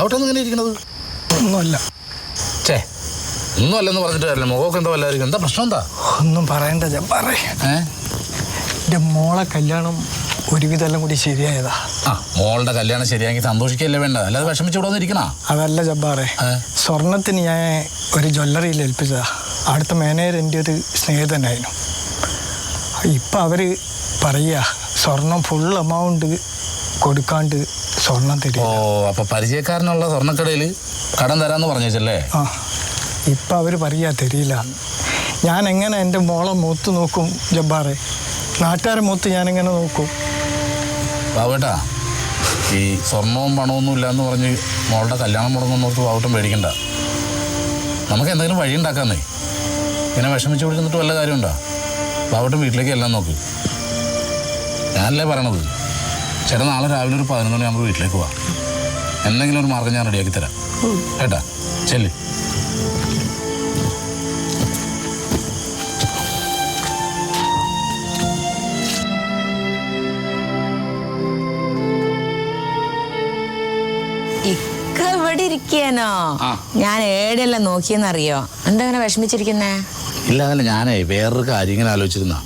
ബാബുട്ടൻ ഇങ്ങനെ ഇരിക്കണത്? ഒന്നുമല്ല. ചേ ഒന്നുമല്ലെന്ന് പറഞ്ഞിട്ട് കാര്യമില്ല. മുഖമൊക്കെ എന്താ വല്ലായിരിക്കും? എന്താ പ്രശ്നം? എന്താ? ഒന്നും പറയണ്ട ജബ്ബാറേ ഏ? എന്റെ മോളെ കല്യാണം ഒരുവിധം എല്ലാം കൂടി ശരിയായതാ. ആ മോളുടെ കല്യാണം ശരിയാക്കി സന്തോഷിക്കല്ലേ വേണ്ട അല്ലാതെ വിഷമിച്ചു ഇവിടെ വന്നിരിക്കണ? അതല്ല ജബ്ബാറേ? സ്വർണത്തിന് ഞാൻ ഒരു ജ്വല്ലറിയിൽ ഏൽപ്പിച്ചതാ. അവിടുത്തെ മാനേജർ എന്റെ ഒരു സ്നേഹിതനായിരുന്നു ഇപ്പം അവർ പറയുക സ്വർണം ഫുൾ എമൗണ്ട് കൊടുക്കാണ്ട് സ്വർണം തരും ഓ അപ്പൊ പരിചയക്കാരനുള്ള സ്വർണക്കടയിൽ കടം തരാന്ന് പറഞ്ഞേച്ചല്ലേ ആ ഇപ്പം അവർ പറയാ തരില്ല. ഞാൻ എങ്ങനെ എന്റെ മോളെ മൂത്ത് നോക്കും ജബ്ബാറെ? നാട്ടുകാരെ മൂത്ത് എങ്ങനെ നോക്കും? ബാബേട്ടാ ഈ സ്വർണവും പണമൊന്നും ഇല്ലാന്ന് പറഞ്ഞ് മോളുടെ കല്യാണം മുടങ്ങുന്നോർത്ത് ബാബുട്ടൻ പേടിക്കണ്ട. നമുക്ക് എന്തെങ്കിലും വഴി ഉണ്ടാക്കാന്നേ. ഇങ്ങനെ വിഷമിച്ചു പിടിച്ചിട്ട് വല്ല കാര്യമുണ്ടോ? ബാബുട്ടൻ വീട്ടിലേക്ക് എല്ലാം നോക്ക്. ഞാനല്ലേ പറയണത്? ചേട്ടാ നാളെ രാവിലെ ഒരു പതിനൊന്ന് മണിയാകുമ്പോൾ വീട്ടിലേക്ക് പോവാ. എന്തെങ്കിലും ഒരു മാർഗം ഞാൻ റെഡിയാക്കി തരാം. കേട്ടാ? ചെല്ല്. ഇക്ക ഇവിടെ ഇരിക്കാനോ ഞാൻ ഏടെല്ലാം നോക്കിയെന്നറിയോ? എന്താ അങ്ങനെ വിഷമിച്ചിരിക്കുന്നേ? ഇല്ല അതല്ല ഞാനേ വേറൊരു കാര്യം ഇങ്ങനെ ആലോചിച്ചിരുന്ന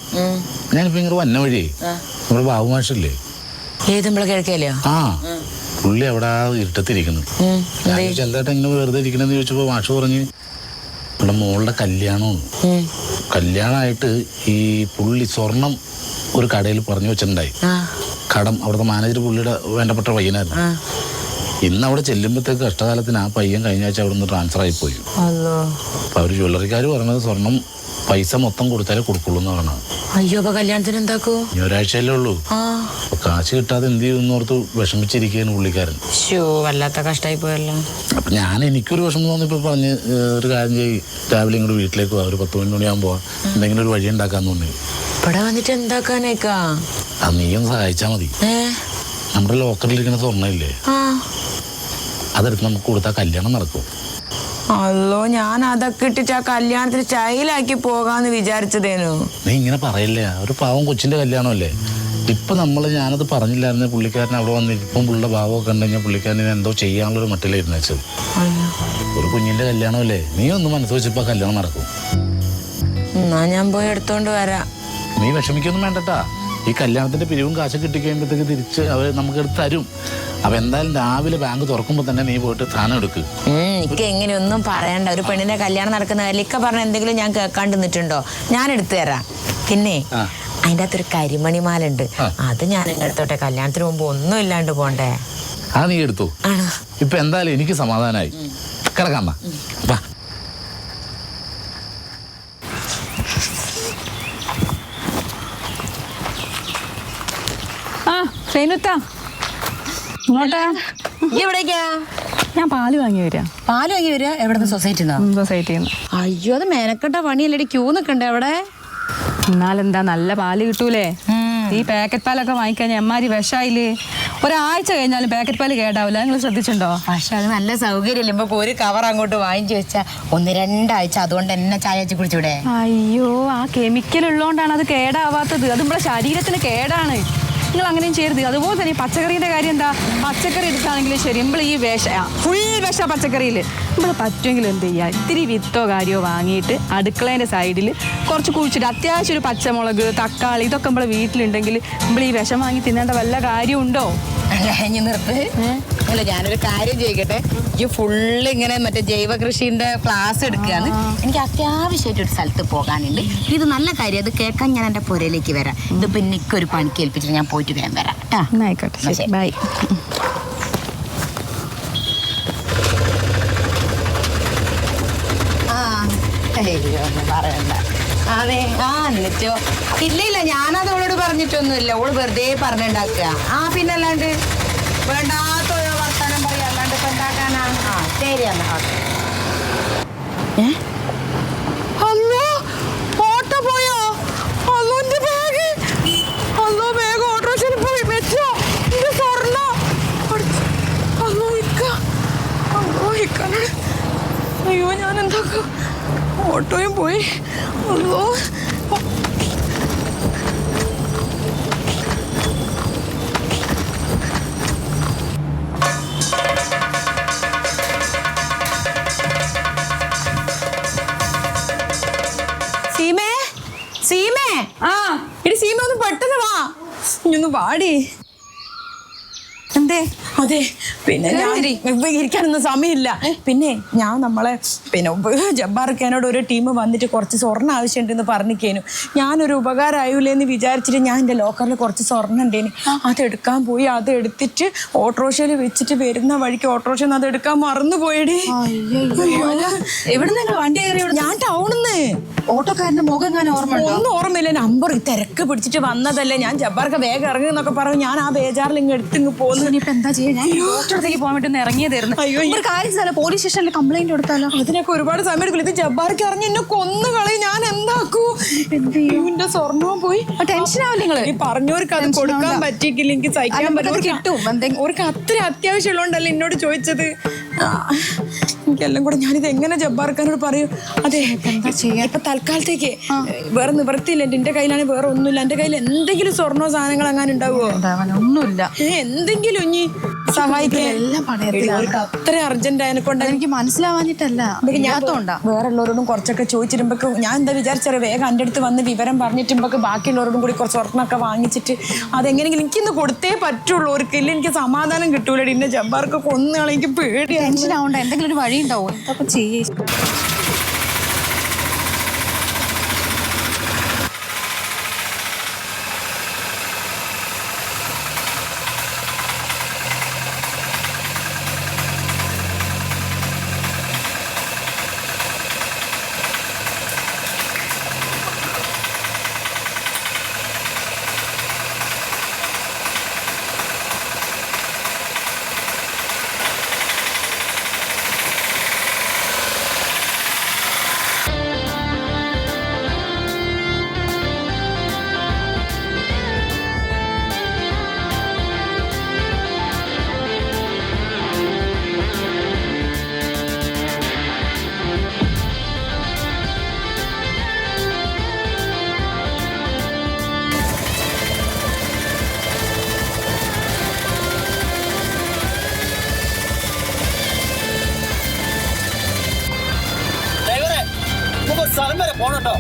ഞാനിപ്പോ ഇങ്ങനെ വന്ന വഴി നമ്മുടെ ബാബു മാഷല്ലേ ഏതുമ്പള കിഴക്കയിലെയോ ആ. പുള്ളി അവിടെ ആ ഇരുട്ടത്തിരിക്കുന്നു. ഉം, ഞാൻ എന്തേ? ചോദിച്ചു, എന്തായിട്ട് ഇങ്ങനെ വെറുതെ ഇരിക്കണെന്ന് ചോദിച്ചപ്പോ മാഷ് പറഞ്ഞ് ഇവിടെ മോളുടെ കല്യാണവും കല്യാണമായിട്ട് ഈ പുള്ളി സ്വർണം ഒരു കടയിൽ പറഞ്ഞു വെച്ചിട്ടുണ്ടായി. ആ, കടം അവിടുത്തെ മാനേജർ പുള്ളിയുടെ വേണ്ടപ്പെട്ട പയ്യനായിരുന്നു. ആ. ഇന്ന് അവിടെ ചെല്ലുമ്പോഴത്തേക്ക് കഷ്ടകാലത്തിന് ആ പയ്യൻ കഴിഞ്ഞ ആഴ്ച അവിടെ നിന്ന് ട്രാൻസ്ഫർ ആയിപ്പോയി അല്ലോ അപ്പൊ അവർ ജ്വല്ലറിക്കാർ പറഞ്ഞത് സ്വർണം പൈസ മൊത്തം കൊടുത്താലേ കൊടുക്കുള്ളൂ എന്ന് പറയണത് അയ്യോ അപ്പൊ കല്യാണത്തിന് എന്താക്കോ? ഇനി ഒരാഴ്ചയല്ലേ ഉള്ളൂ ആ. അപ്പൊ കാശ് കിട്ടാതെ എന്ത് ചെയ്യുമെന്ന് ഓർത്ത് വിഷമിച്ചിരിക്കുകയാണ് പുള്ളിക്കാരൻ. ഷോ വല്ലാത്ത കഷ്ടായി പോയല്ലോ. അപ്പൊ ഞാൻ എനിക്കൊരു വിഷമം തോന്നിയപ്പോ പറഞ്ഞ് ഒരു കാര്യം ചെയ്യ്. രാവിലെ ഇങ്ങോട്ട് വീട്ടിലേക്ക് പോവാ ഒരു പത്ത് മണി മണിയാകുമ്പോ എന്തെങ്കിലും ഒരു വഴി ഉണ്ടാക്കാന്ന് തോന്നി. ഇവിടെ വന്നിട്ട് എന്താക്കാനേക്കാ? അത് നീ ഒന്ന് സഹായിച്ചാ മതി. ഏ? നമ്മുടെ ലോക്കറിലിരിക്കുന്ന സ്വർണയില്ലേ? ആ. അതെടുത്ത് നമുക്ക് കൊടുത്താൽ കല്യാണം നടക്കും. അല്ലോ ഞാൻ അതൊക്കെ ഇട്ടിട്ട് ആ കല്യാണത്തിന് സ്റ്റൈലാക്കി പോകാന്ന് വിചാരിച്ചതേനു. നീ ഇങ്ങനെ പറയില്ലേ? ഒരു പാവം കൊച്ചിന്റെ കല്യാണമല്ലേ? ഇപ്പൊ നമ്മൾ ഞാനത് പറഞ്ഞില്ലായിരുന്നു പുള്ളിക്കാരൻ അവിടെ വന്ന് ഇപ്പം പുള്ളിയുടെ ഭാവമൊക്കെ ഉണ്ടെങ്കിൽ പുള്ളിക്കാരൻ എന്തോ ചെയ്യാനുള്ളൊരു മട്ടിലായിരുന്നു വെച്ചത് ഒരു കുഞ്ഞിന്റെ കല്യാണമല്ലേ? നീ ഒന്ന് മനസ്സ് വെച്ചപ്പോ കല്യാണം നടക്കും. എന്നാ ഞാൻ പോയി എടുത്തോണ്ട് വരാം. നീ വിഷമിക്കൊന്നും വേണ്ടട്ടാ. ഈ കല്യാണത്തിന്റെ പിരിവും കാശ് കിട്ടിക്കഴിയുമ്പോഴത്തേക്ക് തിരിച്ച് അവർ നമുക്ക് എടുത്ത് തരും. അപ്പൊ എന്തായാലും രാവിലെ ബാങ്ക് തുറക്കുമ്പോൾ തന്നെ നീ പോയിട്ട് സാധനം എടുക്കുക എനിക്ക് എങ്ങനെയൊന്നും പറയണ്ട. ഒരു പെണ്ണിന്റെ കല്യാണം നടക്കുന്ന ഇക്ക പറഞ്ഞ എന്തെങ്കിലും ഞാൻ കേൾക്കാണ്ട് നിന്നിട്ടുണ്ടോ? ഞാൻ എടുത്തു തരാം. പിന്നെ. അതിന്റെ അകത്തൊരു കരിമണിമാല ഉണ്ട് അത് ഞാൻ എടുത്തോട്ടെ കല്യാണത്തിന് മുമ്പ് ഒന്നും ഇല്ലാണ്ട് പോണ്ടേ? ആ നീ എടുത്തു. ഇപ്പൊ എന്തായാലും എനിക്ക് സമാധാനമായി കിടക്കാം വാ ആ സൈനുത്ത ഇങ്ങോട്ടാ. എവിടേക്കാ? ഞാൻ പാൽ വാങ്ങി വരാം. പാൽ വാങ്ങി വരിക എവിടുന്ന് സൊസൈറ്റി സൊസൈറ്റിയിൽ നിന്ന് അയ്യോ അത് മേനക്കെട്ട പണിയല്ലേ ക്യൂ നിക്കണ്ടേ അവിടെ? എന്നാലെന്താ നല്ല പാൽ കിട്ടൂലേ? ഈ പാക്കറ്റ് പാലൊക്കെ വാങ്ങിക്കഴിഞ്ഞാൽ എമ്മാരി വിഷായില്ലേ? ഒരാഴ്ച കഴിഞ്ഞാലും പാക്കറ്റ് പാൽ കേടാവില്ല നിങ്ങൾ ശ്രദ്ധിച്ചിട്ടുണ്ടോ? പക്ഷെ അത് നല്ല സൗകര്യമില്ല ഇപ്പൊ ഒരു കവർ അങ്ങോട്ട് വാങ്ങിച്ചു വെച്ചാ ഒന്ന് രണ്ടാഴ്ച അതുകൊണ്ട് എന്നെ ചായ വെച്ച് കുടിച്ചൂടെ? അയ്യോ ആ കെമിക്കൽ ഉള്ളതുകൊണ്ടാണ് അത് കേടാവാത്തത്. അത് നമ്മുടെ ശരീരത്തിന് കേടാണ്. നിങ്ങൾ അങ്ങനെയും ചെയ്യരുത്. അതുപോലെ തന്നെ പച്ചക്കറിയുടെ കാര്യം എന്താ? പച്ചക്കറി എടുക്കുകയാണെങ്കിലും ശരി. നമ്മൾ ഈ വിഷ ഫുൾ വിഷ പച്ചക്കറിയിൽ നമ്മൾ പറ്റുമെങ്കിൽ എന്ത് ചെയ്യുക ഇത്തിരി വിത്തോ കാര്യമോ വാങ്ങിയിട്ട് അടുക്കളേന്റെ സൈഡിൽ കുറച്ച് കുഴിച്ചിട്ട് അത്യാവശ്യം ഒരു പച്ചമുളക് തക്കാളി ഇതൊക്കെ നമ്മളെ വീട്ടിലുണ്ടെങ്കിൽ നമ്മൾ ഈ വിഷം വാങ്ങി തിന്നേണ്ട വല്ല കാര്യമുണ്ടോ? നിർത്ത്. അല്ല ഞാനൊരു കാര്യം ചെയ്യിക്കട്ടെ ഈ ഫുള്ള് ഇങ്ങനെ മറ്റേ ജൈവ കൃഷിന്റെ ക്ലാസ് എടുക്കുകയാണ് എനിക്ക് അത്യാവശ്യമായിട്ട് ഒരു സ്ഥലത്ത് പോകാനുണ്ട്. ഇത് നല്ല കാര്യം അത് കേൾക്കാൻ ഞാൻ എന്റെ പുരയിലേക്ക് വരാം. ഇത് പിന്നെ ഒരു പണിക്ക് ഏൽപ്പിച്ചിട്ട് ഞാൻ പോയിട്ട് വേഗം വരാം. കേട്ടാ. ബൈ. പറയണ്ട. അതെ ആ എന്നിട്ടോ. ഇല്ല ഇല്ല ഞാനത് അവളോട് പറഞ്ഞിട്ടൊന്നുമില്ല. ഓൾ വെറുതെ പറഞ്ഞുണ്ടാക്കുക. ആ പിന്നല്ലാണ്ട് വേണ്ടാത്ത ഓരോ വർത്താനം പറയാം അല്ലാണ്ട് ഇപ്പൊ ഉണ്ടാക്കാനാ ആ ശരി എന്നാ സീമേ. ആ ഇടി സീമ ഒന്ന് പെട്ടെന്ന് വാ. ഇനി ഒന്ന് വാടി. എന്തേ? അതെ. പിന്നെ ഞാൻ ഇപ്പൊ ഇരിക്കാനൊന്നും സമയമില്ല. പിന്നെ ഞാൻ നമ്മളെ പിന്നെ ജബ്ബാർ ജബ്ബാർക്കാനോട് ഒരു ടീം വന്നിട്ട് കുറച്ച് സ്വർണം ആവശ്യമുണ്ടെന്ന് പറഞ്ഞിക്കേനു. ഞാനൊരു ഉപകാരമായൂലേ എന്ന് വിചാരിച്ചിട്ട് ഞാൻ എന്റെ ലോക്കറിൽ കുറച്ച് സ്വർണം ഉണ്ടേന്. അത് എടുക്കാൻ പോയി. അത് എടുത്തിട്ട് ഓട്ടോറിക്ഷയിൽ വെച്ചിട്ട് വരുന്ന വഴിക്ക് ഓട്ടോറിക്ഷ അത് എടുക്കാൻ മറന്നു പോയടി വണ്ടി ഞാൻ ടൗണിന്ന്. ഓട്ടോക്കാരന്റെ മുഖം ഞാൻ ഓർമ്മ ഒന്നും ഓർമ്മയില്ല. നമ്പർ തിരക്ക് പിടിച്ചിട്ട് വന്നതല്ലേ. ഞാൻ ജബ്ബാർക്ക് വേഗം ഇറങ്ങി എന്നൊക്കെ പറഞ്ഞു. ഞാൻ ആ ബേജാറിൽ ഇങ്ങ് എടുത്തിങ്ങ് പോന്നു. ഇനിയിപ്പോ എന്താ ചെയ്യാ? ഞാൻ ഡോക്ടറെ അടുത്തേക്ക് പോകാൻ വേണ്ടി ഇറങ്ങിയതായിരുന്നു. അയ്യോ, ഒരു കാര്യം ചെയ്താലോ പോലീസ് സ്റ്റേഷനിൽ കംപ്ലൈന്റ് കൊടുത്താലോ? അതിനൊക്കെ ഒരുപാട് സമയം എടുക്കില്ല ഇത് ജബ്ബാർക്ക് അറിഞ്ഞ് എന്നെ കൊന്നു കളയും. ഞാൻ എന്താക്കൂ? എന്റെ സ്വർണവും പോയി. ടെൻഷൻ ആവില്ല നിങ്ങൾ? ഈ പറഞ്ഞവർക്ക് അത് കൊടുക്കാൻ പറ്റിയിട്ടില്ല എനിക്ക് സഹിക്കാൻ പറ്റും കിട്ടും. അവർക്ക് അത്ര അത്യാവശ്യമുള്ളതുകൊണ്ടല്ലേ എന്നോട് ചോദിച്ചത്? എനിക്കെല്ലാം കൂടെ ഞാനിത് എങ്ങനെ ജബ്ബാർക്കാനോട് പറയും? അതെ എന്താ ചെയ്യാ? ഇപ്പൊ തൽക്കാലത്തേക്ക് വേറെ നിവൃത്തിയില്ല എന്റെ കയ്യിലാണെങ്കിൽ വേറെ ഒന്നുമില്ല. എന്റെ കയ്യിൽ എന്തെങ്കിലും സ്വർണോ സാധനങ്ങൾ അങ്ങനെ? ഉണ്ടാവുമോ ഒന്നുമില്ല എന്തെങ്കിലും ഇനി അത്ര അർജന്റ് ആയതിനെ കൊണ്ട് എനിക്ക് മനസ്സിലാവാഞ്ഞിട്ടല്ല. വേറെ ഉള്ളവരോടും കുറച്ചൊക്കെ ചോദിച്ചിരുമ്പോ ഞാൻ എന്താ വിചാരിച്ചറിയ? വേഗം എന്റെ അടുത്ത് വന്ന് വിവരം പറഞ്ഞിട്ടുമ്പോ ബാക്കിയുള്ളവരോടും കൂടി കുറച്ച് സ്വർണമൊക്കെ വാങ്ങിച്ചിട്ട് അതെങ്ങനെയെങ്കിലും എനിക്കിന്ന് കൊടുത്തേ പറ്റുള്ളൂ. ഒരു കില്ല എനിക്ക് സമാധാനം കിട്ടൂലടി. എന്നെ ജബ്ബാർക്ക് കൊന്നുകളെ എനിക്ക് പേടിയാണ് ടെൻഷൻ ആവണ്ട എന്തെങ്കിലും ഒരു വഴി ഉണ്ടാവും എന്തൊക്കെ ചെയ്യേ സ്ഥലം വരെ പോണട്ടോ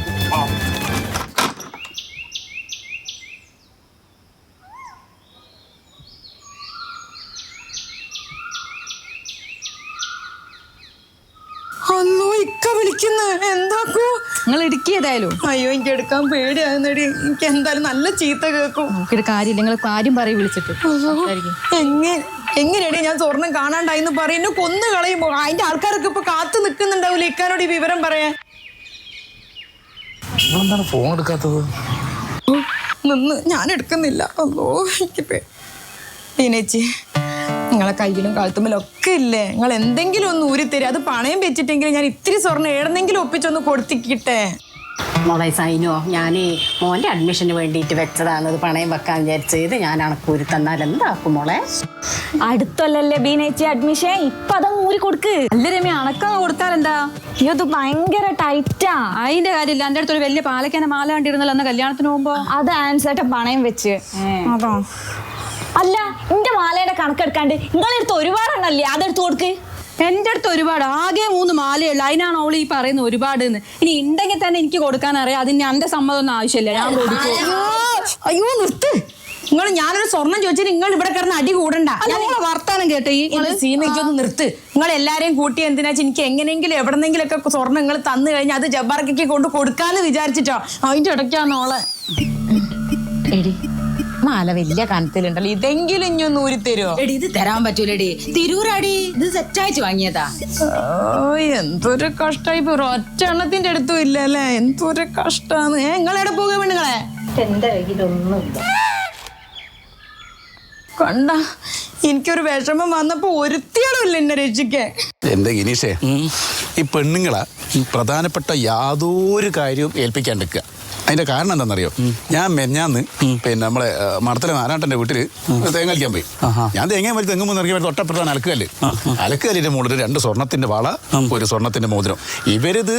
അല്ലോ ഇക്ക വിളിക്കുന്നു. എന്താക്കൂ? നിങ്ങൾ ഇടുക്കിയതായാലും അയ്യോ എനിക്ക് എടുക്കാൻ പേടിയാകുന്നടി എനിക്ക് എന്തായാലും നല്ല ചീത്ത കേൾക്കും. നമുക്കൊരു കാര്യമില്ല. നിങ്ങൾ കാര്യം പറയും വിളിച്ചിട്ട്. സംസാരിക്ക്. എങ്ങനെ എങ്ങനെയാടി ഞാൻ സ്വർണം കാണാണ്ടായിന്ന് പറയുന്നു കൊന്നു കളയുമ്പോ അതിന്റെ ആൾക്കാരൊക്കെ ഇപ്പൊ കാത്തു നിൽക്കുന്നുണ്ടാവില്ല ഇക്കാനോട് ഈ വിവരം പറയാൻ. നിങ്ങളെന്താണ് ഫോൺ എടുക്കാത്തത്? നിന്ന് ഞാൻ എടുക്കുന്നില്ല. അല്ലോ എനിക്ക് പേ ടീനേച്ചി നിങ്ങളെ കയ്യിലും കാലത്തുമ്പിലും ഒക്കെ ഇല്ലേ? നിങ്ങൾ എന്തെങ്കിലും ഒന്ന് ഊരിത്തരും അത് പണയം വെച്ചിട്ടെങ്കിൽ ഞാൻ ഇത്തിരി സ്വർണം ഏടെന്നെങ്കിലും ഒപ്പിച്ചൊന്ന് കൊടുത്തിക്കിട്ടെ മോളെ സൈനോ ഞാൻ മോന്റെ അഡ്മിഷന് വേണ്ടിയിട്ട് വെച്ചതാണ്. അത് പണയം വെക്കാൻ വിചാരിച്ചത് ഇത് ഞാൻ അണക്കൂരി തന്നാൽ എന്താക്കും മോളെ? അടുത്തല്ലല്ലേ ബീനേച്ചി അഡ്മിഷൻ ഇപ്പൊ ഊരി കൊടുക്ക്. അല്ല രമ്യ അണക്കം കൊടുത്താൽ എന്താ? അയ്യോ ഇത് ഭയങ്കര ടൈറ്റാ. അതിന്റെ കാര്യമില്ല. എന്റെ അടുത്തൊരു വലിയ പാലക്കാന മാല കണ്ടിരുന്നല്ലോ അന്ന് കല്യാണത്തിന് പോകുമ്പോ അത് ആൻസേട്ടൻ പണയം വെച്ച്. അതോ? അല്ല എന്റെ മാലയുടെ കണക്കെടുക്കാണ്ട് നിങ്ങളെ അടുത്ത് ഒരുപാടെണ്ണല്ലേ? അതെടുത്ത് കൊടുക്ക്. എന്റെ അടുത്ത് ഒരുപാട്. ആകെ മൂന്ന് മാലയുള്ളൂ അതിനാണ് അവൾ ഈ പറയുന്ന ഒരുപാട് എന്ന് ഇനി ഉണ്ടെങ്കിൽ തന്നെ എനിക്ക് കൊടുക്കാൻ അറിയാം. അതിന് എന്റെ സമ്മതം ഒന്നും ആവശ്യമില്ല. ഞാൻ കൊടുക്കും. അയ്യോ നിർത്ത്. നിങ്ങൾ ഞാനൊരു സ്വർണം ചോദിച്ചാൽ നിങ്ങൾ ഇവിടെ കിടന്ന് അടി കൂടണ്ട. നിങ്ങളെ വർത്താനം കേട്ടോ ഈ എന്റെ സീമയ്ക്ക് ഒന്ന് നിർത്ത്. നിങ്ങൾ എല്ലാരെയും കൂട്ടി എന്തിനാ എനിക്ക് എങ്ങനെയെങ്കിലും എവിടെന്നെങ്കിലും ഒക്കെ സ്വർണം നിങ്ങൾ തന്നു കഴിഞ്ഞാൽ അത് ജബ്ബാർക്കൊക്കെ കൊണ്ട് കൊടുക്കാന്ന് വിചാരിച്ചിട്ടോ. അതിന്റെ ഇടയ്ക്കാന്നോളെ എടി മാല വലിയ കനത്തിലുണ്ടല്ലോ. ഇതെങ്കിലും ഇനി ഒന്ന് ഊരി തരുമോ എടി ഇത് തരാൻ പറ്റൂലടി. തിരൂരടി ഇത് സെറ്റായിട്ട് വാങ്ങിയതാ. ഓ എന്തൊരു കഷ്ടായി ഇപ്പൊ ഒറ്റ എണ്ണത്തിന്റെ അടുത്തും ഇല്ല അല്ലേ? എന്തൊരു കഷ്ടാന്ന്. ഏ നിങ്ങളെവിടെ പോകുക പെണ്ണുങ്ങളെ കണ്ട എനിക്കൊരു വിഷമം വന്നപ്പോ ഒരുത്തിയാളുമില്ല എന്നെ രക്ഷിക്കാൻ. എന്റെ ഗിനീഷേ? ഈ പെണ്ണുങ്ങളെ പ്രധാനപ്പെട്ട യാതൊരു കാര്യവും ഏൽപ്പിക്കാണ്ടിരിക്കുക. അതിന്റെ കാരണം എന്താണെന്നറിയോ? ഞാൻ മെഞ്ഞാന്ന് പിന്നെ നമ്മളെ മടത്തിലെ നാരാട്ടന്റെ വീട്ടിൽ തേങ്ങ കളിക്കാൻ പോയി. ഞാൻ തേങ്ങ വലിയ തെങ്ങ് മൂന്ന് ഇറങ്ങി തൊട്ടപ്പുറത്താണ് അലക്കുകല്ല് അലക്കുകല്ലിന്റെ മുകളിൽ രണ്ട് സ്വർണത്തിന്റെ വാള ഒരു സ്വർണത്തിന്റെ മോതിരം. ഇവരിത്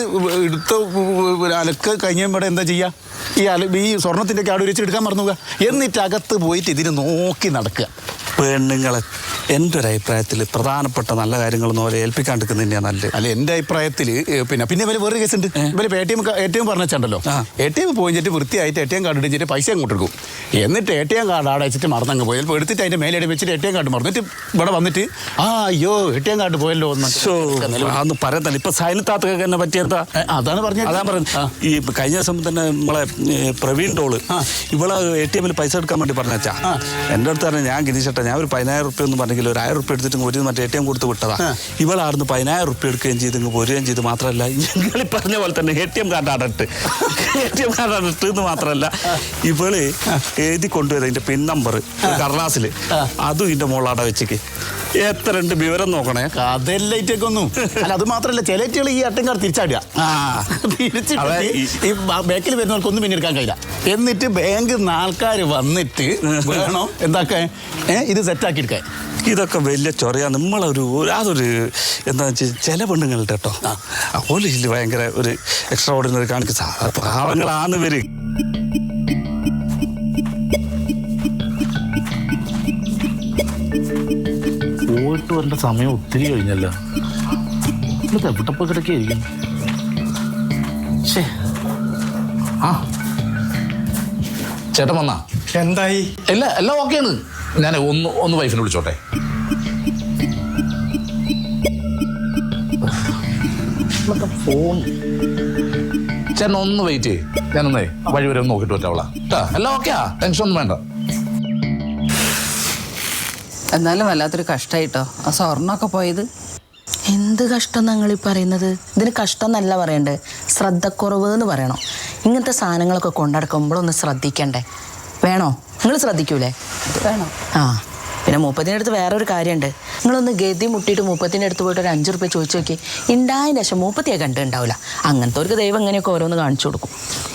എടുത്ത അലക്ക് കഴിഞ്ഞവിടെ എന്താ ചെയ്യാ? ഈ അല ഈ സ്വർണത്തിന്റെ കാട് വെച്ചിട്ട് എടുക്കാൻ മറന്നു പോവുക. എന്നിട്ട് അകത്ത് പോയിട്ട് ഇതിന് നോക്കി നടക്കുക. പെണ്ണുങ്ങളെ. എന്റെ ഒരു അഭിപ്രായത്തിൽ പ്രധാനപ്പെട്ട നല്ല കാര്യങ്ങളൊന്നും അവരെ ഏൽപ്പിക്കാണ്ടിരിക്കുന്ന തന്നെയാണ് നല്ലത്? അല്ല എന്റെ അഭിപ്രായത്തിൽ പിന്നെ പിന്നെ ഇവർ വേറൊരു കേസ് ഉണ്ട്. ഇവർ A T M A T M പറഞ്ഞിട്ടുണ്ടല്ലോ. എ ടി എം പോയിട്ട് വൃത്തിയായിട്ട് എ ടി എം കാർഡ് ഇടിച്ചിട്ട് പൈസ അങ്ങോട്ട് എടുക്കും. എന്നിട്ട് എ ടി എം കാർഡ് അവിടെ വെച്ചിട്ട് മറന്നങ്ങ് പോയി. ചിലപ്പോൾ എടുത്തിട്ട് അതിന്റെ മേലെ വെച്ചിട്ട് എ ടി എം കാർഡ് മറന്നിട്ട് ഇവിടെ വന്നിട്ട് ആ അയ്യോ എ ടി എം കാർഡ് പോയല്ലോ അന്ന് പറയത്തല്ല. ഇപ്പം സൈനത്താത്തൊക്കെ എന്നെ പറ്റിയെന്താ? അതാണ് പറഞ്ഞത്. അതാണ് പറഞ്ഞത്. ഈ കഴിഞ്ഞ ദിവസം തന്നെ നമ്മളെ പ്രവീൺ ടോൾ ഇവളെ എ ടി എമ്മിൽ പൈസ എടുക്കാൻ വേണ്ടി പറഞ്ഞാ എന്റെ അടുത്ത് പറഞ്ഞാൽ ഞാൻ ഗിരീഷേട്ടാ ഞാൻ ഒരു പതിനായിരം റുപ്യ എന്ന് പറഞ്ഞെങ്കിൽ ഒരു ആയിരം റുപ്യ എടുത്തിട്ട് ഒരു മറ്റേ എ ടി എം കൊടുത്ത് വിട്ടതാ. ഇവളാർന്ന് പതിനായിരം റുപ്യ എടുക്കുകയും ചെയ്ത് ഇങ്ങ് പോരുകയും ചെയ്ത് മാത്രമല്ല ഞങ്ങൾ പറഞ്ഞ പോലെ തന്നെ എ ടി എം കാർഡ് അടട്ട് എ ടി എം കാർഡ് അടട്ട് എന്ന് മാത്രമല്ല ഇവൾ എഴുതി കൊണ്ടുവരും ഇതിന്റെ പിൻ നമ്പർ കടലാസിൽ അതും ഇതിന്റെ മുകളിൽ വെച്ചേക്ക്. എത്ര ഉണ്ട് വിവരം നോക്കണേ? അതെല്ലാം അല്ല അത് മാത്രല്ല ചില ഈ അട്ടം കാർഡ് തിരിച്ചാടുക തിരിച്ചിട്ട് ഈ- ബാക്കിൽ വരുന്നവർക്കൊന്നും പിന്നെ എടുക്കാൻ കഴിയില്ല. എന്നിട്ട് ബാങ്ക് ആൾക്കാർ വന്നിട്ട് വേണം? എന്താക്കാൻ? ഏ ഇത് സെറ്റാക്കി എടുക്കാൻ ഇതൊക്കെ വലിയ ചൊറയാ. നമ്മളൊരു അതൊരു എന്താ വെച്ചാൽ ചില പെണ്ണുങ്ങളുടെ കേട്ടോ. പോലീസിൽ ഭയങ്കര ഒരു എക്സ്ട്രാ ഓർഡിനറി കാണിക്കുന്ന പാവങ്ങളാണ് ഇവർ. പോയിട്ട് വരേണ്ട സമയം ഒത്തിരി കഴിഞ്ഞല്ലോ. എവിടെപ്പോ കിടക്കായിരിക്കും ആ. ചേട്ടൻ വന്നാ? എന്തായി? എല്ലാം എല്ലാം ഓക്കെയാണ് ഞാൻ ഒന്ന് ഒന്ന് വൈഫിനെ വിളിച്ചോട്ടെ. ഫോൺ ചേട്ടൻ ഒന്ന് വെയിറ്റ് ചെയ്യ്. ഞാനൊന്നേ വഴി വരെ ഒന്ന് നോക്കിട്ട് പറ്റാവളാ കേട്ടോ എല്ലാം ഓക്കെയാ ടെൻഷൻ ഒന്നും വേണ്ട. എന്നാലും വല്ലാത്തൊരു കഷ്ടായിട്ടോ. ആ സ്വർണമൊക്കെ പോയത്? എന്ത് കഷ്ടം നിങ്ങൾ ഈ പറയുന്നത്? ഇതിന് കഷ്ടം എന്നല്ല പറയണ്ടേ. ശ്രദ്ധക്കുറവ് എന്ന് പറയണം. ഇങ്ങനത്തെ സാധനങ്ങളൊക്കെ കൊണ്ടടക്കുമ്പോഴൊന്ന് ശ്രദ്ധിക്കണ്ടേ. വേണോ? നിങ്ങൾ ശ്രദ്ധിക്കൂലേ? വേണോ. ആ പിന്നെ മൂപ്പത്തിന്റെ അടുത്ത് വേറെ ഒരു കാര്യമുണ്ട്. നിങ്ങളൊന്ന് ഗതി മുട്ടിയിട്ട് മൂപ്പത്തിന്റെ അടുത്ത് പോയിട്ട് ഒരു അഞ്ച് റുപ്യ ചോദിച്ചു നോക്കി. ഉണ്ടായതിന് ശേഷം മൂപ്പത്തിയെ കണ്ടിട്ടുണ്ടാവില്ല അങ്ങനത്തെ ഒരു ദൈവം ഇങ്ങനെയൊക്കെ ഓരോന്ന് കാണിച്ചു കൊടുക്കും.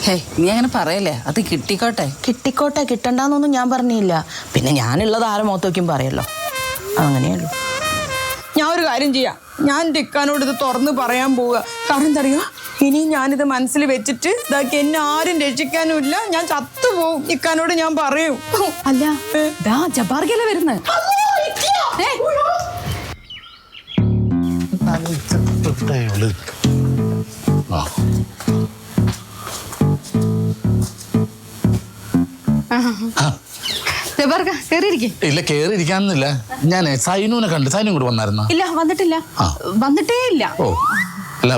ഹേ നീ അങ്ങനെ പറയല്ലേ? അത് കിട്ടിക്കോട്ടെ. കിട്ടിക്കോട്ടെ കിട്ടണ്ടെന്നൊന്നും ഞാൻ പറഞ്ഞില്ല. പിന്നെ ഞാനുള്ളത് ആരും മുഖത്ത് നോക്കിയും പറയല്ലോ. അങ്ങനെയുള്ളൂ ഞാൻ ഒരു കാര്യം ചെയ്യാം. ഞാൻ ടിക്കാനോട് ഇത് തുറന്ന് പറയാൻ പോവുക. കാരണം എന്താ അറിയോ ഇനി ഞാനിത് മനസ്സിൽ വെച്ചിട്ട് ഇതാക്കി എന്നെ ആരും രക്ഷിക്കാനും ഇല്ല. ഞാൻ ചത്തുപോകും. ഇക്കാനോട് ഞാൻ പറയും. അല്ല ദാ ജബാർഗല്ലേ വരുന്നത് ഇല്ല കേറിയിരിക്കാന്നില്ല ഞാൻ സൈനുവിനെ കണ്ടു സൈനു ഇങ്ങോട്ട് വന്നായിരുന്നു? ഇല്ല വന്നിട്ടില്ല. വന്നിട്ടേ ഇല്ല. ഓ അല്ല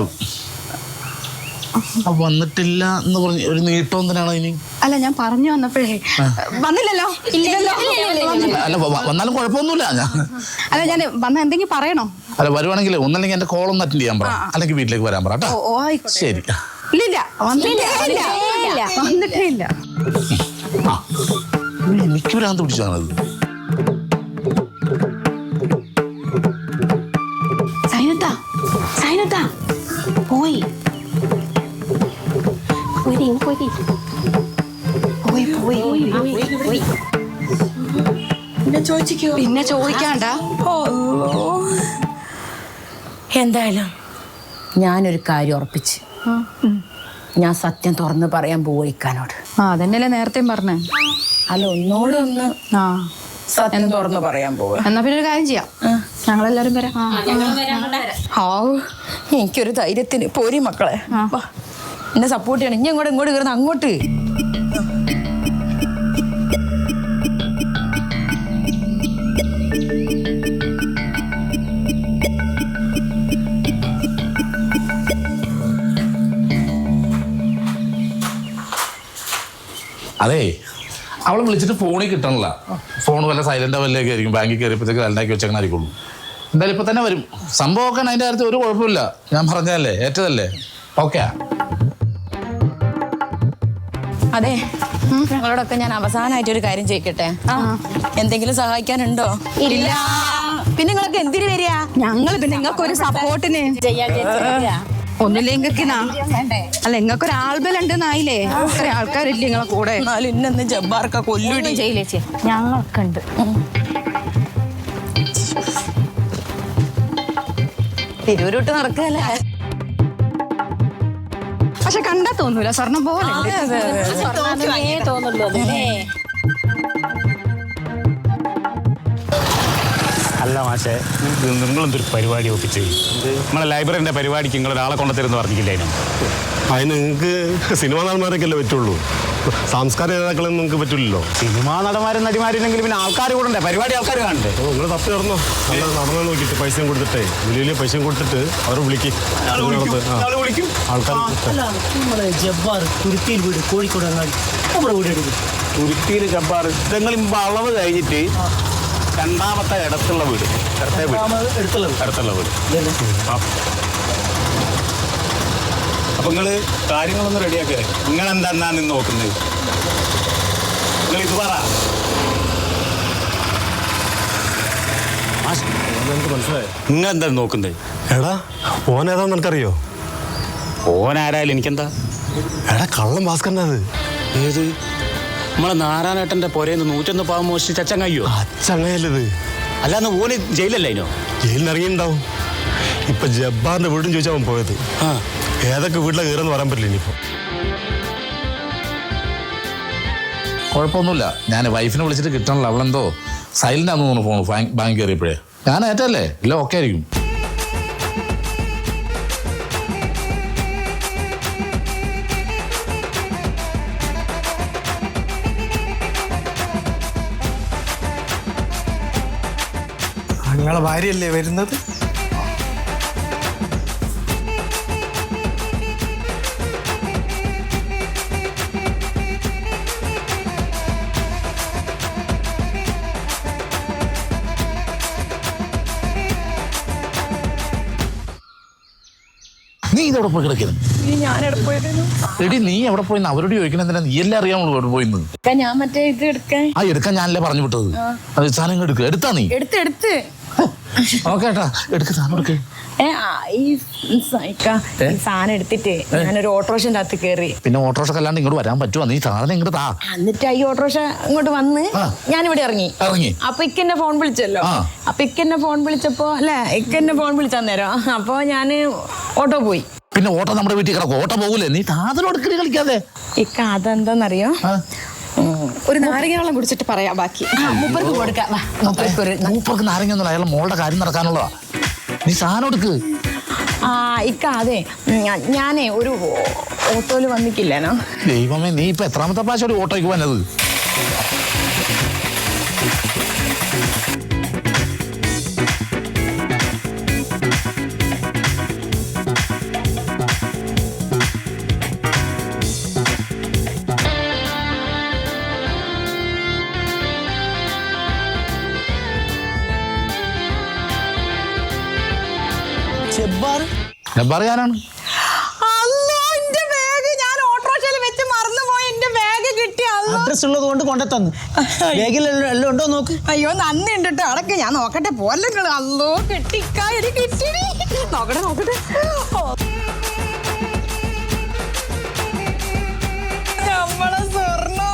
വന്നിട്ടില്ല എന്ന് പറഞ്ഞ് ഒരു നീട്ടം എന്തിനാണോ ഇനി അല്ല ഞാൻ പറഞ്ഞു വന്നപ്പോഴേ വന്നില്ലല്ലോ ഇല്ലല്ലോ അല്ല വ- വന്നാലും കുഴപ്പമൊന്നുമില്ല ഞാൻ അല്ല ഞാൻ വന്ന എന്തെങ്കിലും പറയണോ അല്ല വരുവാണെങ്കിൽ ഒന്നല്ലെങ്കിൽ എന്റെ കോൾ ഒന്ന് അറ്റൻഡ് ചെയ്യാൻ പറ അല്ലെങ്കിൽ വീട്ടിലേക്ക് വരാൻ പറ ഓ കേട്ടോ ഓ ആയിക്കോട്ടെ ശരി ഇല്ലില്ല വന്നിട്ടേ ഇല്ല വന്നിട്ടേ ഇല്ല ആ ഉയ്യ്, എനിക്ക് ഭ്രാന്ത് പിടിച്ചതാണത് പിന്നെ ചോദിക്കാണ്ട. എന്തായാലും ഞാനൊരു കാര്യം ഉറപ്പിച്ച്. ഞാൻ സത്യം തുറന്ന് പറയാൻ പോയിക്കാനോട് ആ അതന്നെയല്ലേ നേരത്തെയും പറഞ്ഞേ? അല്ല ഒന്നോട് ഒന്ന് ആ. സത്യം തുറന്ന് പറയാൻ പോവുക എന്നാ പിന്നെ ഒരു കാര്യം ചെയ്യാം. ഞങ്ങളെല്ലാരും വരാം. ഹാവ് എനിക്കൊരു ധൈര്യത്തിന് പോരി മക്കളെ. വാ. എന്നെ സപ്പോർട്ട് ചെയ്യണം. ഇനി അങ്ങോട്ട് ഇങ്ങോട്ട് കയറുന്ന അങ്ങോട്ട്. അതേ. അവളെ വിളിച്ചിട്ട് ഫോണിൽ കിട്ടണില്ല. ഫോൺ വല്ല സൈലന്റ് വല്ലൊക്കെ ആയിരിക്കും. ബാങ്കിൽ കയറിയപ്പോഴത്തേക്ക് അല്ലാക്കി വെച്ചങ്ങനെ ആയിരിക്കുള്ളൂ. എന്തായാലും ഇപ്പൊ തന്നെ വരും. സംഭവമൊക്കെ അതിന്റെ കാര്യത്തിൽ ഒരു കുഴപ്പമില്ല. ഞാൻ പറഞ്ഞതല്ലേ? ഏറ്റതല്ലേ? ഓക്കെ അതെ. ഞങ്ങളോടൊക്കെ ഞാൻ അവസാനമായിട്ട് ഒരു കാര്യം ചെയ്യിക്കട്ടെ എന്തെങ്കിലും സഹായിക്കാനുണ്ടോ? ഇല്ല. പിന്നെ നിങ്ങളൊക്കെ എന്തിനു വരിക? ഞങ്ങൾ പിന്നെ നിങ്ങൾക്ക് ഒരു സപ്പോർട്ടിന് ഒന്നില്ലെങ്കിൽ അല്ല നിങ്ങൾക്ക് ഒരു ആൾബൽ ഉണ്ടെന്നായില്ലേ ഇത്ര ആൾക്കാരില്ല നിങ്ങളെ കൂടെ? എന്നാലും ഇന്നെന്ന് ജബ്ബാർക്ക കൊല്ലുടി. ചെയ്യില്ലേച്ചി ഞങ്ങളൊക്കെ ഉണ്ട് തിരൂരോട്ട് നടക്കുകയല്ലേ? പക്ഷെ കണ്ടാ തോന്നൂല. സ്വർണം പോലെ. തോന്നുള്ളൂ അല്ലേ മാഷേ നിങ്ങൾ നിങ്ങളെന്തൊരു പരിപാടി ഒപ്പിച്ച് നമ്മളെ ലൈബ്രറിന്റെ പരിപാടിക്ക് നിങ്ങൾ ഒരാളെ കൊണ്ടുതരുന്ന് പറഞ്ഞില്ലേ അതിന്? അതിന് നിങ്ങൾക്ക് സിനിമാ നടന്മാരൊക്കെയല്ലേ പറ്റുള്ളൂ. സാംസ്കാരിക നേതാക്കളൊന്നും നിങ്ങൾക്ക് പറ്റില്ലല്ലോ. സിനിമാ നടന്മാരും നടിമാരില്ലെങ്കിൽ പിന്നെ ആൾക്കാർ കൂടണ്ടേ പരിപാടി ആൾക്കാർ കാണണ്ടേ? നിങ്ങൾ തപ്പി നടന്നോ? നല്ല നടന്നു നോക്കിയിട്ട് പൈസയും കൊടുത്തിട്ടേ വലിയ വലിയ പൈസയും കൊടുത്തിട്ട് അവർ വിളിക്കും. ആൾക്കാർ നമ്മളെ ജബ്ബാർ തുരുത്തിയിൽ വീട് കോഴിക്കോട് അങ്ങാടി. നമ്മുടെ വീട് എടുക്കും. തുരുത്തിയിൽ ജബ്ബാർ ഇതെങ്കിലും അളവ് കഴിഞ്ഞിട്ട് രണ്ടാമത്തെ ഇടത്തുള്ള വീട്. ഇടത്തെ വീട്. അടുത്തുള്ള വീട്. അപ്പൊ നിങ്ങൾ കാര്യങ്ങളൊന്ന് റെഡിയാക്കേ. നിങ്ങൾ എന്താ നിന്ന് നോക്കുന്നത് നിങ്ങൾ ഇത് പറ. നിങ്ങൾ എന്താ നോക്കുന്നത് എടാ ഓൻ ഏതാന്ന് എനിക്കറിയോ ഓൻ ആരായാലും എനിക്കെന്താ? എടാ കള്ളം ഭാസ്കറിനത് ഏത്? നമ്മളെ നാരായണേട്ടന്റെ പുരേന്ന് നൂറ്റൊന്ന് പാവം മോഷിച്ച് അച്ചങ്ങയ്യോ അച്ചങ്ങയല്ലത് അല്ലാന്ന് ഓന് ജയിലല്ലേ അതിനോ? ജയിലിൽ ഇറങ്ങിണ്ടാവും ഇപ്പൊ ജബ്ബാറിന്റെ വീടും ചോദിച്ചാൽ അവൻ പോയത്. ആ. ഏതൊക്കെ വീട്ടിലെ കയറുന്ന പറയാൻ പറ്റില്ല ഇനിയിപ്പോ കുഴപ്പമൊന്നുമില്ല. ഞാൻ വൈഫിനെ വിളിച്ചിട്ട് കിട്ടണല്ലോ. അവളെന്തോ സൈലന്റ് ആണെന്ന് തോന്നുന്നു ഫോൺ ബാങ്ക് ബാങ്ക് കയറിയപ്പോഴേ ഞാൻ ഏറ്റല്ലേ? എല്ലാം ഓക്കെ ആയിരിക്കും. നിങ്ങളെ ഭാര്യയല്ലേ വരുന്നത്? നീ ഇതെവിടെ പോയി കിടക്കരുത് എടി നീ എവിടെ പോയിന്ന് അവരോട് ചോദിക്കണം എന്തിനാ? നീ എല്ലാം അറിയാമോ അവിടെ പോയിന്ന്? ഞാൻ മറ്റേ ഇത് എടുക്കാൻ. ആ എടുക്കാൻ ഞാനല്ലേ പറഞ്ഞു വിട്ടത് അത് സാധനം എടുക്കുക എടുത്താ നീ? എടുത്ത് എടുത്ത്. സാധനം എടുത്തിട്ട് ഞാനൊരു ഓട്ടോറിക്ഷന്റെ അകത്ത് കയറി പിന്നെ ഓട്ടോറിക്ഷ അല്ലാണ്ട് ഇങ്ങോട്ട് വരാൻ പറ്റുമോ? നീ സാധനം ഇങ്ങോട്ട് താ. എന്നിട്ട് ഈ ഓട്ടോറിക്ഷ ഇങ്ങോട്ട് വന്ന് ഞാൻ ഞാനിവിടെ ഇറങ്ങി. ഇറങ്ങി. അപ്പൊ ഇക്കെന്നെ ഫോൺ വിളിച്ചല്ലോ. അപ്പൊ ഇക്കെന്നെ ഫോൺ വിളിച്ചപ്പോ അല്ലെ ഇക്കെന്നെ ഫോൺ വിളിച്ച നേരം. അപ്പൊ ഞാൻ ഓട്ടോ പോയി. പിന്നെ ഓട്ടോ നമ്മുടെ വീട്ടിൽ കിടക്കും. ഓട്ടോ പോകൂലേ? നീ സാധനം എടുക്കൽ കളിക്കാതെ. ഇക്ക അതെന്താന്നറിയോ. ഒരു നാരങ്ങ വെള്ളം കുടിച്ചിട്ട് പറയാം ബാക്കി. മൂപ്പർക്ക് കൊടുക്കാം. മൂപ്പർക്ക് നാരങ്ങ ഒന്നുമില്ല അയാൾ മോളുടെ കാര്യം നടക്കാനുള്ളതാ. നീ സാധനം എടുക്ക്. ആ ഇക്ക അതെ. ഞാനേ ഒരു ഓട്ടോയിൽ വന്നിക്കില്ലേനോ ദൈവമേ നീ ഇപ്പൊ എത്രാമത്തെ പ്രാവശ്യം ഒരു ഓട്ടോയ്ക്ക് വന്നത് കിട്ടി അല്ലോ അഡ്രസ് ഉള്ളത് കൊണ്ട് കൊണ്ടെത്തന്നു. ബാഗിൽ എല്ലാം എല്ലാം ഉണ്ടോ നോക്ക്. അയ്യോ നന്ദി ഉണ്ട് കേട്ടോ അടക്ക് ഞാൻ നോക്കട്ടെ. പോലെ അല്ലോ കിട്ടി. നോക്കട്ടെ നോക്കട്ടെ. നമ്മളെ സ്വർണം.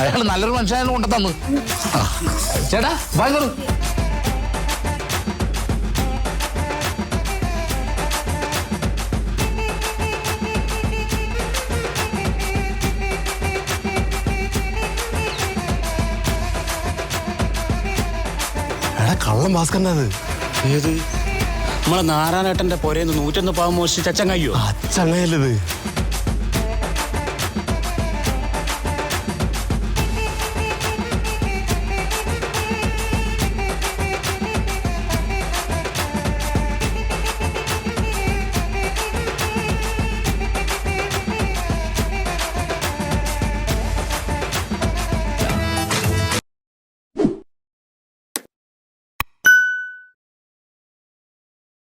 അയാൾ നല്ലൊരു മനുഷ്യനെ കൊണ്ട് തന്നു ആ, ചേട്ടാ വാങ്ങോളൂ കള്ളം ഭാസ്കരന്റെ അത്. ഏത്? നമ്മളെ നാരായണേട്ടന്റെ പുരേന്ന് നൂറ്റൊന്ന് പാവം മോശിച്ച് ചച്ചൻ കഴിയോ അച്ചങ്ങയല്ലത്